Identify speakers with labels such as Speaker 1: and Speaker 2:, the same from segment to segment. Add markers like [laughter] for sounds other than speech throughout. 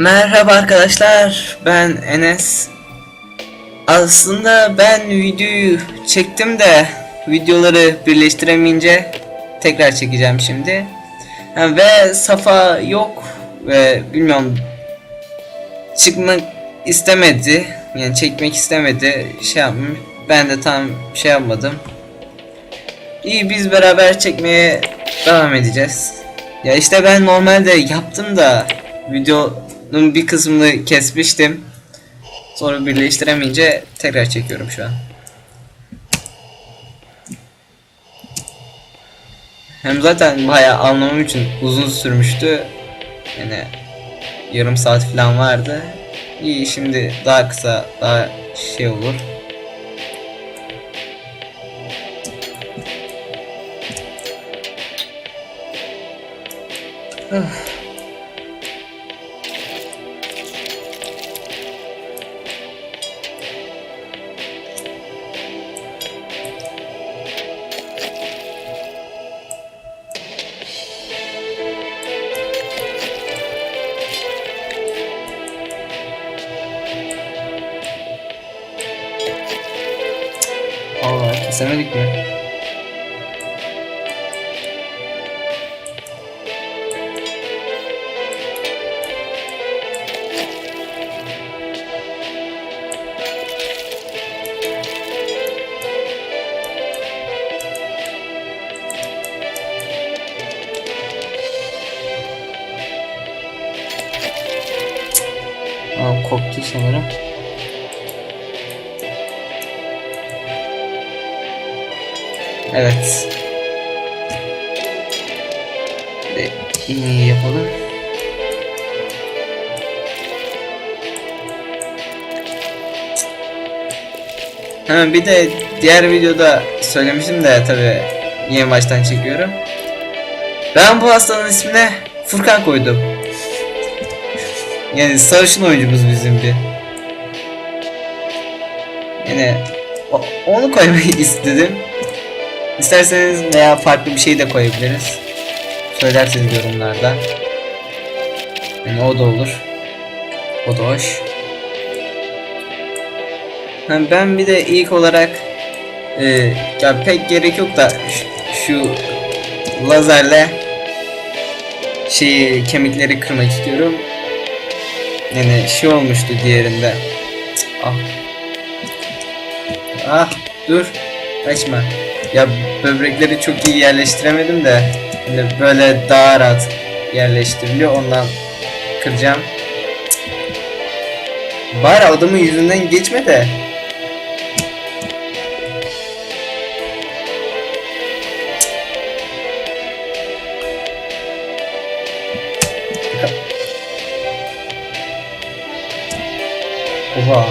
Speaker 1: Merhaba arkadaşlar, ben Enes. Aslında ben videoyu çektim de videoları birleştiremeyince tekrar çekeceğim şimdi. Ha, ve Safa yok ve bilmiyorum çıkmak istemedi. Yani çekmek istemedi. Şey yapmış. Ben de tam şey yapmadım. İyi biz beraber çekmeye devam edeceğiz. Ya işte ben normalde yaptım da videonun bir kısmını kesmiştim. Sonra birleştiremeyince tekrar çekiyorum şu an. Hem zaten bayağı anlamam için uzun sürmüştü. Yani yarım saat falan vardı. İyi şimdi daha kısa daha şey olur. Allah kesemedik mi? Aa, koptu sanırım. Evet. Ve iğneyi yapalım. Ha bir de diğer videoda söylemiştim de tabi yeni baştan çekiyorum. Ben bu hastanın ismine Furkan koydum. Yani sarışın oyuncumuz bizim bir. Yani onu koymayı [laughs] istedim. İsterseniz veya farklı bir şey de koyabiliriz. Söylerseniz yorumlarda. Yani o da olur. O da hoş. Ha, ben bir de ilk olarak e, ya pek gerek yok da şu, şu lazerle şeyi kemikleri kırmak istiyorum. Yani şey olmuştu diğerinde. Ah. Ah dur. Açma. Ya böbrekleri çok iyi yerleştiremedim de böyle daha rahat yerleştiriliyor ondan kıracağım. Bari adamın yüzünden geçme de. Oha.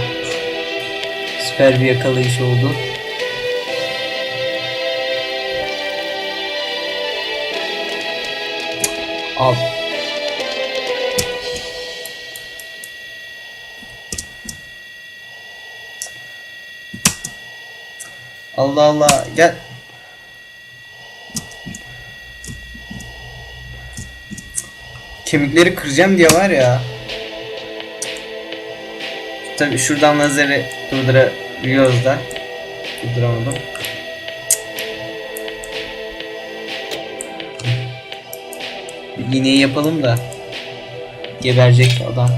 Speaker 1: Süper bir yakalayış oldu. Al. Allah Allah gel. Kemikleri kıracağım diye var ya. Tabi şuradan lazeri durdurabiliyoruz da. Durduramadım. İğneyi yapalım da. Geberecek adam.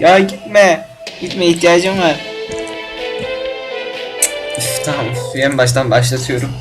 Speaker 1: Ya gitme. Gitme ihtiyacım var. Üf, tamam üf, en baştan başlatıyorum.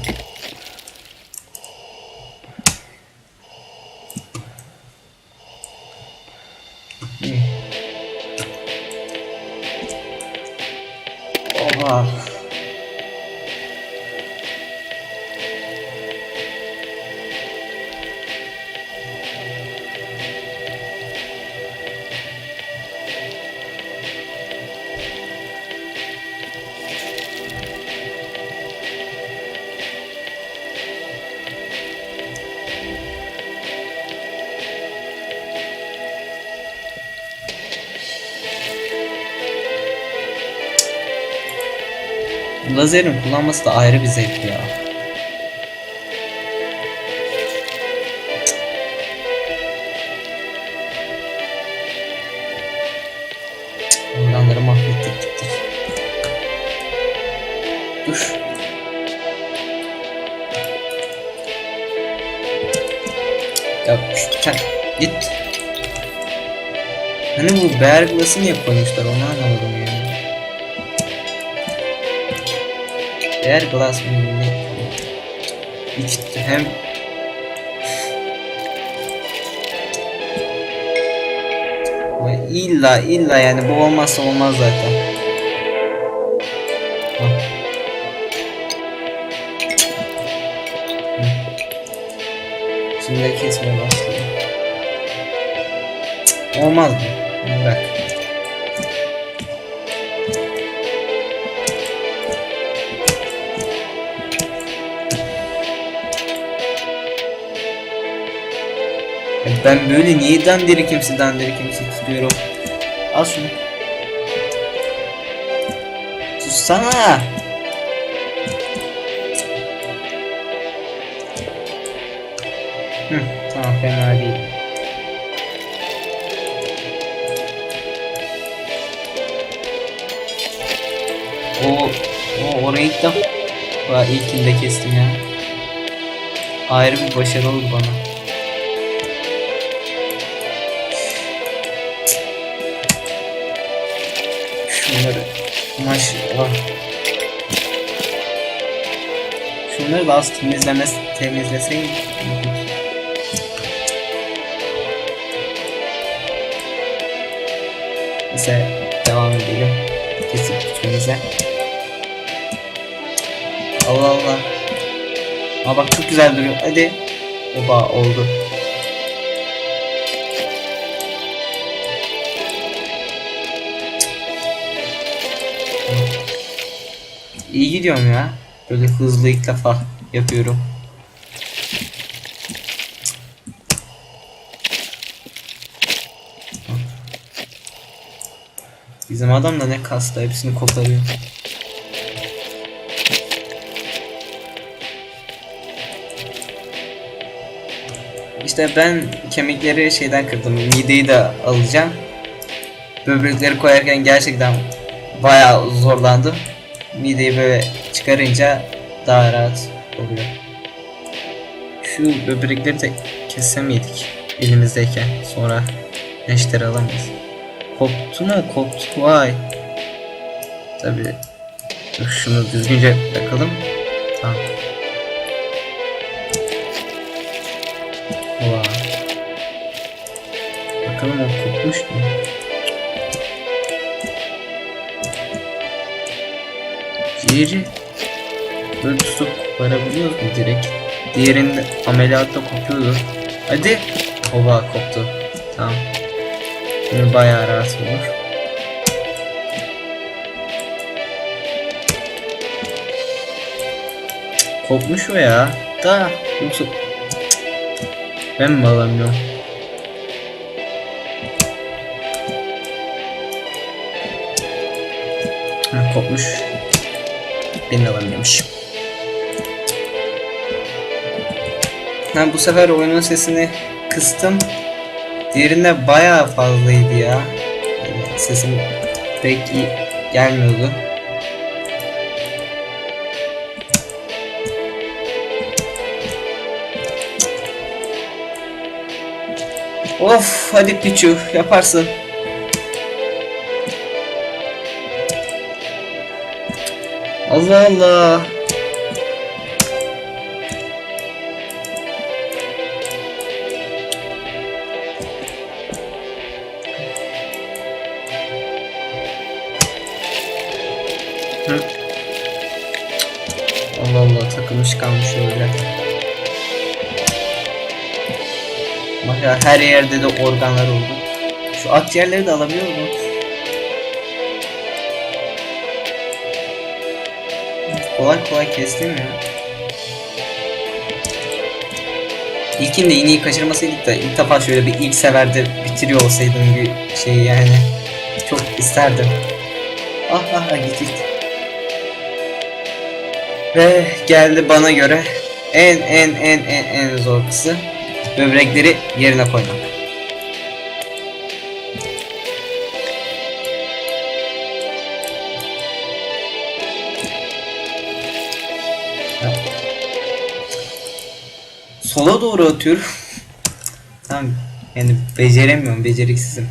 Speaker 1: Lazerin kullanması da ayrı bir zevk ya. Organları mahvettik gittik. Dur. Ya sen git. Hani bu bear glass'ı niye koymuşlar onu anlamadım ya. Bear glass ne? İki, hem illa illa yani bu olmazsa olmaz zaten. Şimdi kesmeye başlayayım. Cık, Olmaz mı? Bırak. Ben böyle niye dandirikimsi dandirikimsi tutuyorum? Al şunu. Tutsana. Hı, tamam fena değil. O, o orayı ilk defa ilkinde kestim ya. Ayrı bir başarı oldu bana. Şunları maşallah. Şunları da az temizlemez temizleseydim. Neyse devam edelim. Kesip bütçemize. Allah Allah. Aa bak çok güzel duruyor. Hadi. Oba oldu. İyi gidiyorum ya. Böyle hızlı ilk defa yapıyorum. Bizim adam da ne kasta hepsini koparıyor. İşte ben kemikleri şeyden kırdım. Mideyi de alacağım. Böbrekleri koyarken gerçekten bayağı zorlandım. Mideyi böyle çıkarınca daha rahat oluyor. Şu böbrekleri de kessem yedik elimizdeyken sonra neşteri alamayız. Koptu mu? Koptu vay. Tabi şunu düzgünce bakalım. Tamam. Vay. Bakalım o kopmuş mu? Ciğeri böyle tutup koparabiliyoruz mu direkt? Diğerinde ameliyatta kopuyordu. Hadi. Ova koptu. Tamam. Şimdi bayağı rahat olur. Kopmuş o ya. Da yoksa ben mi alamıyorum? Hı, kopmuş. De alamıyormuş. Ha bu sefer oyunun sesini kıstım. Diğerinde bayağı fazlaydı ya. Yani sesim pek iyi gelmiyordu. Of hadi Pichu yaparsın. Allah Allah. Hı. Allah Allah takılmış kalmış öyle. Bak ya her yerde de organlar oldu. Şu akciğerleri de alabiliyor mu? Kolay kolay kestim ya. İlkinde iğneyi kaçırmasaydık da ilk defa şöyle bir ilk seferde bitiriyor olsaydım bir şey yani. Çok isterdim. Ah ah ah git git. Ve geldi bana göre en en en en en zor kısım böbrekleri yerine koymak. Sola doğru atıyorum. tamam yani beceremiyorum beceriksizim.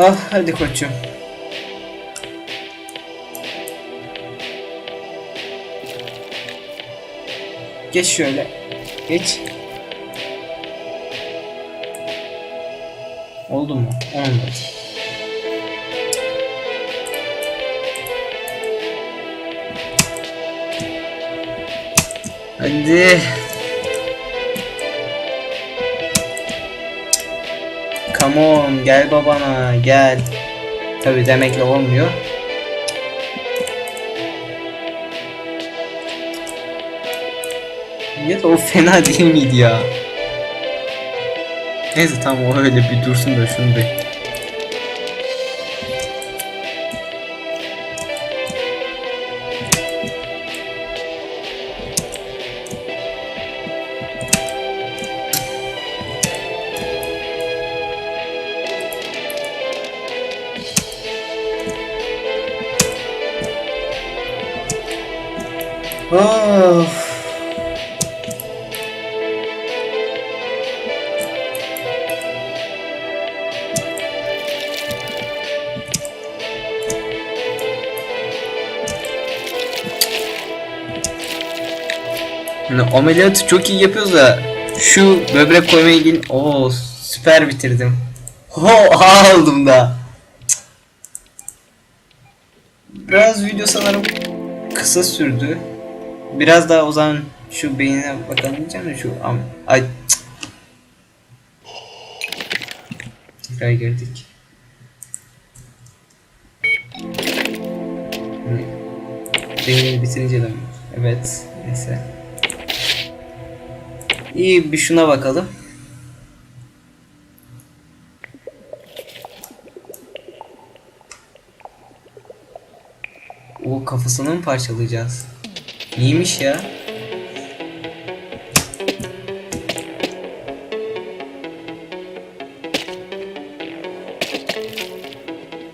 Speaker 1: Ah hadi koçum. Geç şöyle. Geç. Oldu mu? Olmadı. Hadi. On gel babana gel. Tabi demekle olmuyor. Ya da o fena değil miydi ya? Neyse tamam o öyle bir dursun da şunu bir. Of. Ameliyatı çok iyi yapıyoruz da şu böbrek koyma ilgili o süper bitirdim. [laughs] Ho aldım da. Biraz video sanırım kısa sürdü. Biraz daha o zaman şu beynine bakalım diyeceğim de şu am ay. Tekrar girdik. Beyni bitirince mi? Evet. Neyse. İyi bir şuna bakalım. O kafasını mı parçalayacağız? İyiymiş ya.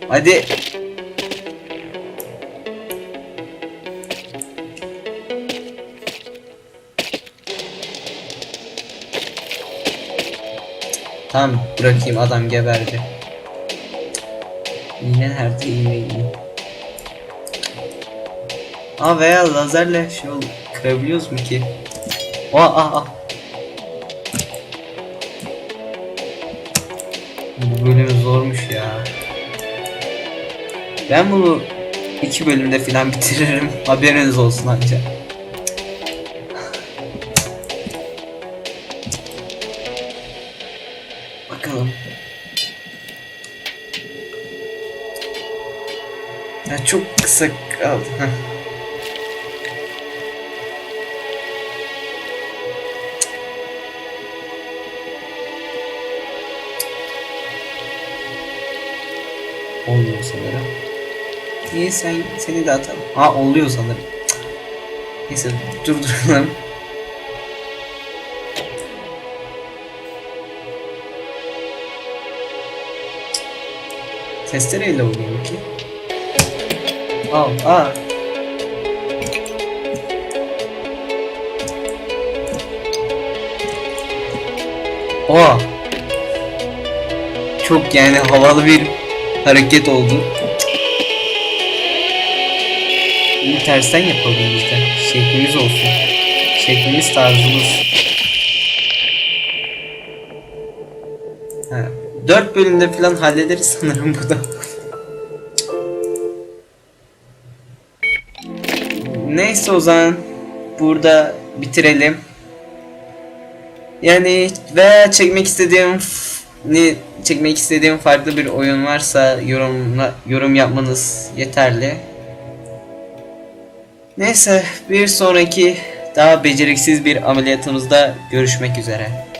Speaker 1: Hadi. Tamam bırakayım adam geberdi. İğne nerede iğne iğne. Aa veya lazerle şey ol kırabiliyoruz mu ki? Aa aa aa. Bu bölüm zormuş ya. Ben bunu iki bölümde falan bitiririm. [laughs] Haberiniz olsun ancak. Bakalım. Ya çok kısa kaldı. Olmuyor sanırım. İyi sen seni de atalım. Ha oluyor sanırım. Cık. Neyse durduralım. Testereyle oluyor ki. Al, aa. Oha. Çok yani havalı bir hareket oldu. Bunu tersten yapalım de. Şeklimiz olsun. Şeklimiz tarzımız. Ha, 4 bölümde falan hallederiz sanırım bu da. Neyse o zaman burada bitirelim. Yani veya çekmek istediğim ne çekmek istediğim farklı bir oyun varsa yorumla yorum yapmanız yeterli. Neyse bir sonraki daha beceriksiz bir ameliyatımızda görüşmek üzere.